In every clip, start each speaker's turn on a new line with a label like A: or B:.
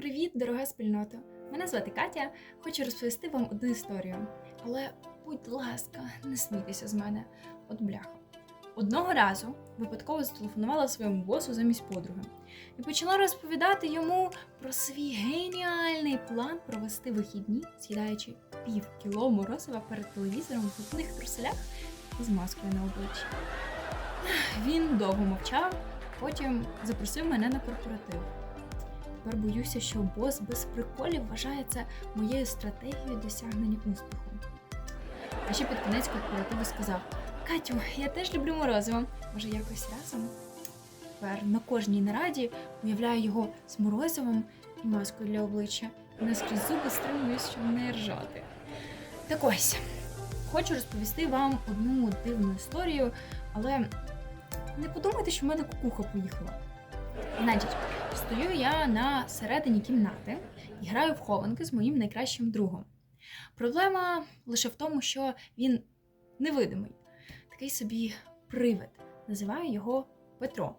A: Привіт, дорога спільнота! Мене звати Катя. Хочу розповісти вам одну історію. Але, будь ласка, не смійтеся з мене. От бляха. Одного разу випадково зателефонувала своєму босу замість подруги і почала розповідати йому про свій геніальний план провести вихідні, з'їдаючи пів кіло морозива перед телевізором в одних труселях з маскою на обличчі. Він довго мовчав, потім запросив мене на корпоратив. Тепер боюся, що бос без приколів вважає це моєю стратегією досягнення успіху. А ще під кінець корпоративу сказав: Катю, я теж люблю морозиво. Може, якось разом? Тепер на кожній нараді уявляю його з морозивом і маскою для обличчя. І наскрізь зуби стримуюсь, щоб не ржати. Так ось, хочу розповісти вам одну дивну історію, але не подумайте, що в мене кукуха поїхала. Значить, стою я на середині кімнати і граю в хованки з моїм найкращим другом. Проблема лише в тому, що він невидимий, такий собі привид. Називаю його Петро.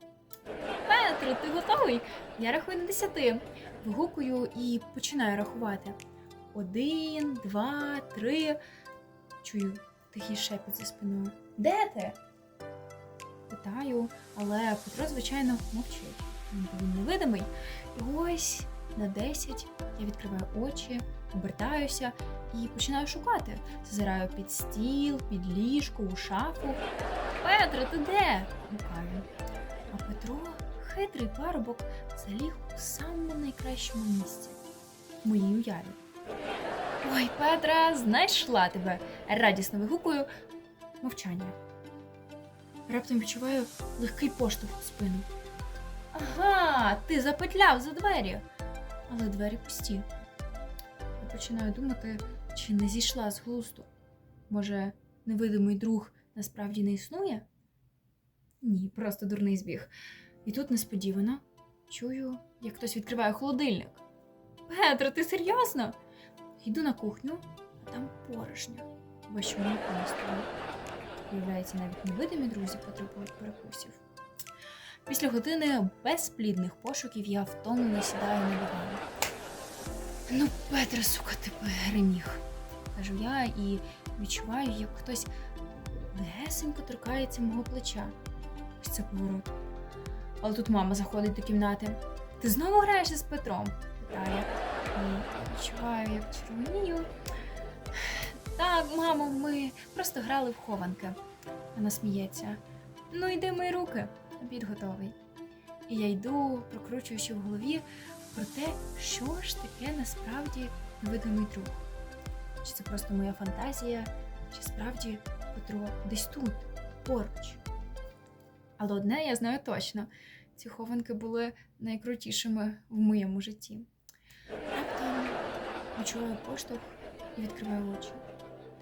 A: Петро, ти готовий? Я рахую на десяти. Вигукую і починаю рахувати. Один, два, три. Чую тихий шепіт за спиною. Де ти? Питаю, але Петро, звичайно, мовчить. Він невидимий. І ось на 10 я відкриваю очі, обертаюся і починаю шукати. Зазираю під стіл, під ліжко, у шафу. Петро, ти де? гукаю. А Петро, хитрий парубок, заліг у самому найкращому місці в моїй уяві. Ой, Петра, знайшла тебе! Радісно вигукую. Мовчання. Раптом відчуваю легкий поштовх у спину. Ага, ти запетляв за двері. Але двері пусті. Я починаю думати, чи не зійшла з глузду. Може, невидимий друг насправді не існує? Ні, просто дурний збіг. І тут несподівано чую, як хтось відкриває холодильник. Петро, ти серйозно? Йду на кухню, а там порожньо. Бо що не. Виявляється, навіть невидимі друзі потребують перекусів. Після години безплідних пошуків я втомлено сідаю на диван. Ну, Петре, сука, ти переміг, кажу я і відчуваю, як хтось легесенько торкається мого плеча. Ось це поворот. Але тут мама заходить до кімнати. Ти знову граєшся з Петром? питає. І відчуваю, як червонію. Так, мамо, ми просто грали в хованки. Вона сміється. Ну, йди мої руки, обід готовий. І я йду, прокручуючи в голові про те, що ж таке насправді невидимий друг. Чи це просто моя фантазія, чи справді Петро десь тут, поруч. Але одне я знаю точно: ці хованки були найкрутішими в моєму житті. Раптом відчуваю поштовх і відкриваю очі.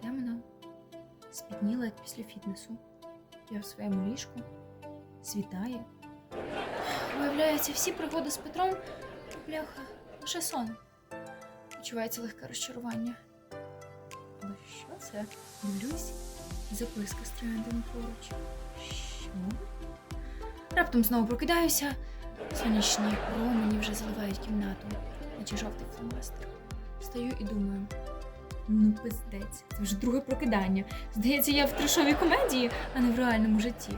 A: Темно, спітніла, після фітнесу. Я в своєму ліжку світає. Виявляється, всі пригоди з Петром бляха, лише сон. Відчувається легке розчарування. Але що це? Дивлюсь, записка з трояндами поруч. Що? Раптом знову прокидаюся. Сонячні промені вже заливають кімнату, наче жовтий фломастер. Стою і думаю. Ну, пиздець, це вже друге прокидання. Здається, я в трешовій комедії, а не в реальному житті.